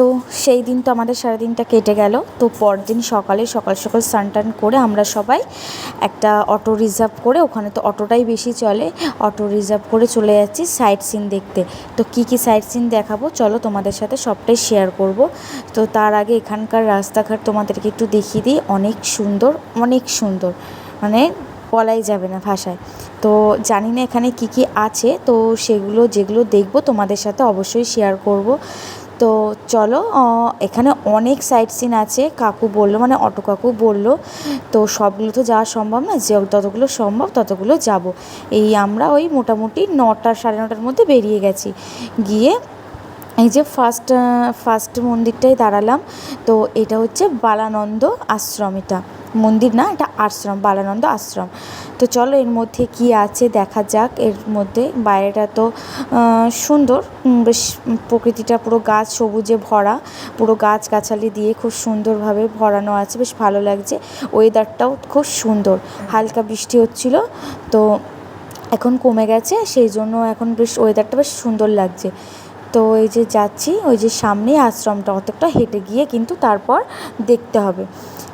তো সেই দিন তো আমাদের সারাদিনটা কেটে গেল। তো পরদিন সকালে সকাল সকাল স্নান করে আমরা সবাই একটা অটো রিজার্ভ করে, ওখানে তো অটোটাই বেশি চলে, অটো রিজার্ভ করে চলে যাচ্ছি সাইট সিন দেখতে। তো কী কী সাইট সিন দেখাবো চলো তোমাদের সাথে সবটাই শেয়ার করব। তো তার আগে এখানকার রাস্তাঘাট তোমাদেরকে একটু দেখিয়ে দিই, অনেক সুন্দর অনেক সুন্দর। মানে বলাই যাবে না ভাষায়। তো জানি না এখানে কি কি আছে, তো সেগুলো যেগুলো দেখব তোমাদের সাথে অবশ্যই শেয়ার করব। তো চলো এখানে অনেক সাইট সিন আছে। কাকু বলল মানে অটো কাকু বলল, তো সবগুলো তো যাওয়া সম্ভব না, যে ততগুলো সম্ভব ততগুলো যাব। এই আমরা ওই মোটামুটি নটা, সাড়ে নটার মধ্যে বেরিয়ে গেছি। গিয়ে এই যে ফার্স্ট ফার্স্ট মন্দিরটাই দাঁড়ালাম, তো এটা হচ্ছে বালানন্দ আশ্রম এটা। মন্দির না, এটা আশ্রম, বালানন্দ আশ্রম। তো চলো এর মধ্যে কি আছে দেখা যাক, এর মধ্যে বাইরেটা তো সুন্দর। বেশ প্রকৃতিটা পুরো গাছ সবুজে ভরা, পুরো গাছ গাছালি দিয়ে খুব সুন্দরভাবে ভরানো আছে, বেশ ভালো লাগছে। ওয়েদারটাও খুব সুন্দর, হালকা বৃষ্টি হচ্ছিল, তো এখন কমে গেছে, সেই জন্য এখন বেশ ওয়েদারটা বেশ সুন্দর লাগছে। তো এই যে যাচ্ছি, ওই যে সামনেই আশ্রমটা, অতটা হেঁটে গিয়ে কিন্তু তারপর দেখতে হবে।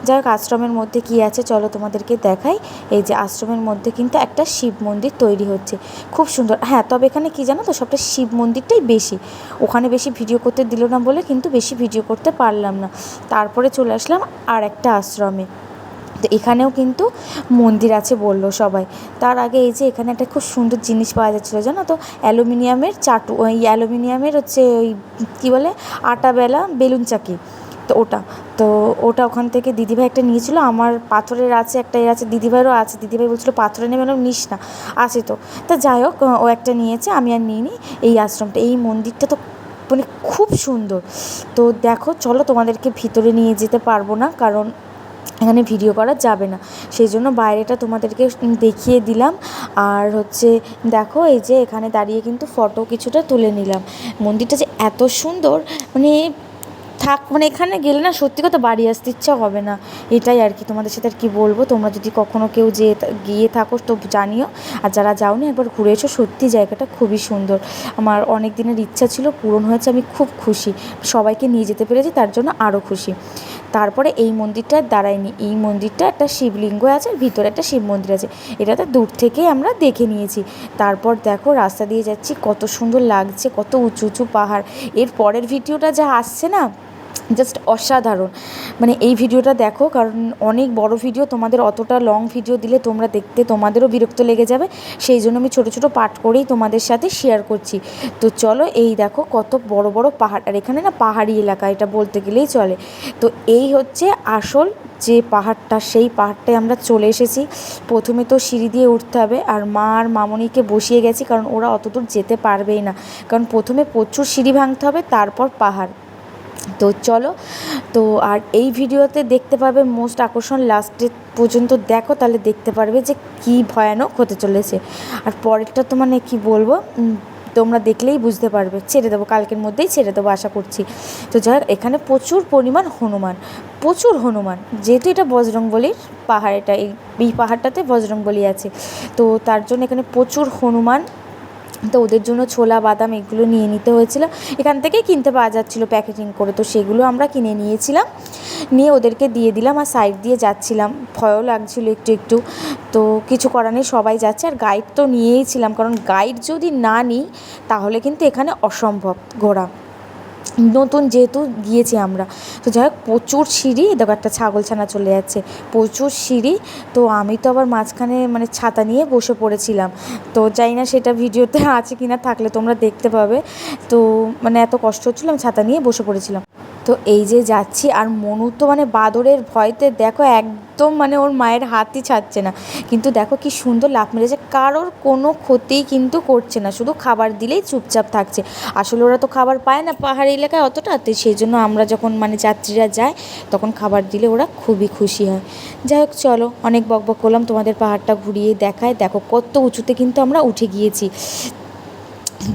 যাই হোক, আশ্রমের মধ্যে কী আছে চলো তোমাদেরকে দেখাই। এই যে আশ্রমের মধ্যে কিন্তু একটা শিব মন্দির তৈরি হচ্ছে। খুব সুন্দর। হ্যাঁ তবে এখানে কি জানো তো, সবটা শিব মন্দিরটাই বেশি। ওখানে বেশি ভিডিও করতে দিল না বলে কিন্তু বেশি ভিডিও করতে পারলাম না। তারপরে চলে আসলাম আর একটা আশ্রমে। তো এখানেও কিন্তু মন্দির আছে বলল সবাই। তার আগে এই যে এখানে একটা খুব সুন্দর জিনিস পাওয়া যাচ্ছিল, জানো তো? অ্যালুমিনিয়ামের চাটু, ওই অ্যালুমিনিয়ামের হচ্ছে ওই কী বলে? আটাবেলা বেলুন চাকি, তো ওটা। তো ওটা ওখান থেকে দিদিভাই একটা নিয়েছিল, আমার পাথরের আছে একটা এর আছে দিদিভাইয়েরও আছে। দিদিভাই বলছিল, পাথরে নেবে না, নিস না। আছে তো। তা যাই হোক, ও একটা নিয়েছে, আমি আর নিইনি এই আশ্রমটা। এই মন্দিরটা তো মানে খুব সুন্দর। তো দেখো, চলো তোমাদেরকে ভিতরে নিয়ে যেতে পারব না, কারণ এখানে ভিডিও করা যাবে না। সেই জন্য বাইরেটা তোমাদেরকে দেখিয়ে দিলাম। আর হচ্ছে, দেখো, এই যে এখানে দাঁড়িয়ে কিন্তু ফটো কিছুটা তুলে নিলাম। মন্দিরটা যে এত সুন্দর মানে থাক মানে এখানে গেলে না সত্যি কথা বাড়ি আসতে ইচ্ছা হবে না। এটাই আর কি, তোমাদের সাথে আর কি বলব। তোমরা যদি কখনো কেউ যেয়ে গিয়ে থাকো, তো জানিও। আর যারা যাওনি, একবার ঘুরে এসো। সত্যি জায়গাটা খুবই সুন্দর। আমার অনেক দিনের ইচ্ছা ছিল পূরণ হয়েছে, আমি খুব খুশি। সবাইকে নিয়ে যেতে পেরেছি, তার জন্য আরও খুশি। তারপরে এই মন্দিরটা দাঁড়ায়নি। এই মন্দিরটা একটা শিবলিঙ্গ আছে, ভিতরে একটা শিব মন্দির আছে। এটা তো দূর থেকেই আমরা দেখে নিয়েছি। তারপর দেখো রাস্তা দিয়ে যাচ্ছি, কত সুন্দর লাগছে, কত উঁচু উঁচু পাহাড়। এর পরের ভিডিওটা যা আসছে না জাস্ট অসাধারণ। মানে এই ভিডিওটা দেখো, কারণ অনেক বড় ভিডিও, তোমাদের অতটা লং ভিডিও দিলে তোমরা দেখতে তোমাদেরও বিরক্ত লেগে যাবে। সেই জন্য আমি ছোটো ছোটো পাঠ করেই তোমাদের সাথে শেয়ার করছি। তো চলো এই দেখো কত বড় বড় পাহাড়, আর এখানে না পাহাড়ি এলাকা, এটা বলতে গেলেই চলে। তো এই হচ্ছে আসল যে পাহাড়টা, সেই পাহাড়টায় আমরা চলে এসেছি। প্রথমে তো সিঁড়ি দিয়ে উঠতে হবে, আর মা আর মামনিকে বসিয়ে গেছি, কারণ ওরা অতদূর যেতে পারবেই না। কারণ প্রথমে প্রচুর সিঁড়ি ভাঙতে হবে, তারপর পাহাড়। তো চলো, তো আর এই ভিডিওতে দেখতে পাবে মোস্ট আকর্ষণ লাস্টে পর্যন্ত দেখো, তাহলে দেখতে পারবে যে কী ভয়ানক হতে চলেছে। আর পরেরটা তো মানে কী বলব তোমরা দেখলেই বুঝতে পারবে। ছেড়ে দেবো, কালকের মধ্যেই ছেড়ে দেবো, আশা করছি। তো যাই এখানে প্রচুর পরিমাণ হনুমান, প্রচুর হনুমান। যেহেতু এটা বজরংবলির পাহাড়, এটা এই পাহাড়টাতে বজরংবলি আছে। তো তার জন্য এখানে প্রচুর হনুমান তো ওদের জন্য ছোলা, বাদাম এগুলো নিয়ে নিতে হয়েছিল। এখান থেকেই কিনতে পাওয়া যাচ্ছিল প্যাকেটিং করে, তো সেগুলো আমরা কিনে নিয়েছিলাম। নিয়ে ওদেরকে দিয়ে দিলাম আর সাইড দিয়ে যাচ্ছিলাম। ভয়ও লাগছিল একটু একটু। তো কিছু করার নেই, সবাই যাচ্ছে। আর গাইড তো নিয়েইছিলাম কারণ গাইড যদি না নিই, তাহলে কিন্তু এখানে অসম্ভব ঘোরা। নতুন যেহেতু গিয়েছি আমরা। তো যাই হোক, প্রচুর সিঁড়ি দেখো একটা ছাগল ছানা চলে যাচ্ছে, প্রচুর সিঁড়ি। তো আমি তো আবার মাঝখানে মানে ছাতা নিয়ে বসে পড়েছিলাম। তো জানি না সেটা ভিডিওতে আছে কি না থাকলে তোমরা দেখতে পাবে। তো মানে এত কষ্ট হচ্ছিল, আমি ছাতা নিয়ে বসে পড়েছিলাম। তো এই যে যাচ্ছি, আর মনু তো মানে বাদরের ভয়তে দেখো একদম মানে ওর মায়ের হাতই ছাড়ছে না। কিন্তু দেখো কি সুন্দর লাফ মেরেছে, কারোর কোনো ক্ষতিই কিন্তু করছে না, শুধু খাবার দিলেই চুপচাপ থাকছে। আসলে ওরা তো খাবার পায় না পাহাড়ি এলাকায় অতটা, তো সেই জন্য আমরা যখন মানে যাত্রীরা যায় তখন খাবার দিলে ওরা খুবই খুশি হয়। যাই হোক, চলো, অনেক বকবক করলাম, তোমাদের পাহাড়টা ঘুরিয়ে দেখায়। দেখো কত উঁচুতে কিন্তু আমরা উঠে গিয়েছি।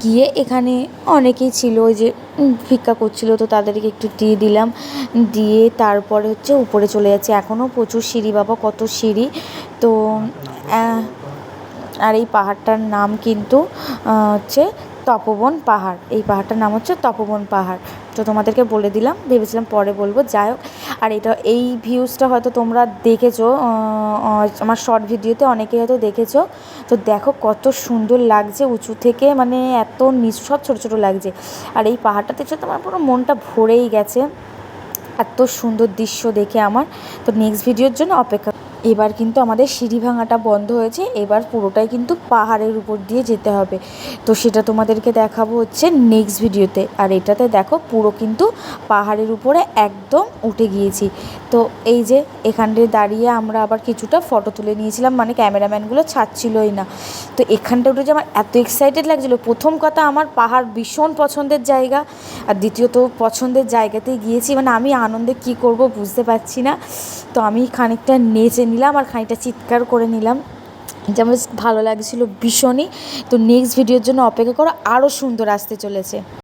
গিয়ে এখানে অনেকেই ছিল, ওই যে ভিক্ষা করছিল, তো তাদেরকে একটু দিয়ে দিলাম। দিয়ে তারপরে হচ্ছে উপরে চলে যাচ্ছে। এখনও প্রচুর সিঁড়ি, বাবা কত সিঁড়ি। তো আর এই পাহাড়টার নাম কিন্তু হচ্ছে তপবন পাহাড়। এই পাহাড়টার নাম হচ্ছে তপবন পাহাড়। তো তোমাদেরকে বলে দিলাম, ভেবেছিলাম পরে বলব, যাই হোক। আর এটা, এই ভিউজটা হয়তো তোমরা দেখেছ আমার শর্ট ভিডিওতে অনেকেই হয়তো দেখেছ। তো দেখো কত সুন্দর লাগছে, উঁচু থেকে মানে এত নিচ, সব ছোটো ছোটো লাগছে। আর এই পাহাড়টাতে চলতে আমার পুরো মনটা ভরেই গেছে, এত সুন্দর দৃশ্য দেখে আমার। তো নেক্সট ভিডিওর জন্য অপেক্ষা এবার কিন্তু আমাদের সিঁড়ি ভাঙাটা বন্ধ হয়েছে, এবার পুরোটাই কিন্তু পাহাড়ের উপর দিয়ে যেতে হবে। তো সেটা তোমাদেরকে দেখাবো হচ্ছে নেক্সট ভিডিওতে আর এটাতে দেখো পুরো কিন্তু পাহাড়ের উপরে একদম উঠে গিয়েছি। তো এই যে এখানটায় দাঁড়িয়ে আমরা আবার কিছুটা ফটো তুলে নিয়েছিলাম মানে ক্যামেরাম্যানগুলো ছাড়ছিলই না। তো এখানটা উঠে যে আমার এত এক্সাইটেড লাগছিল। প্রথম কথা আমার পাহাড় ভীষণ পছন্দের জায়গা, আর দ্বিতীয়ত পছন্দের জায়গাতেই গিয়েছি। মানে আমি আনন্দে কি করব বুঝতে পারছি না। তো আমি খানিকটা নেচে নিলাম আর খানিকটা চিৎকার করে নিলাম। যেমন ভালো লাগছিল ভীষণই। তো নেক্সট ভিডিওর জন্য অপেক্ষা করো আরও সুন্দর আসতে চলেছে।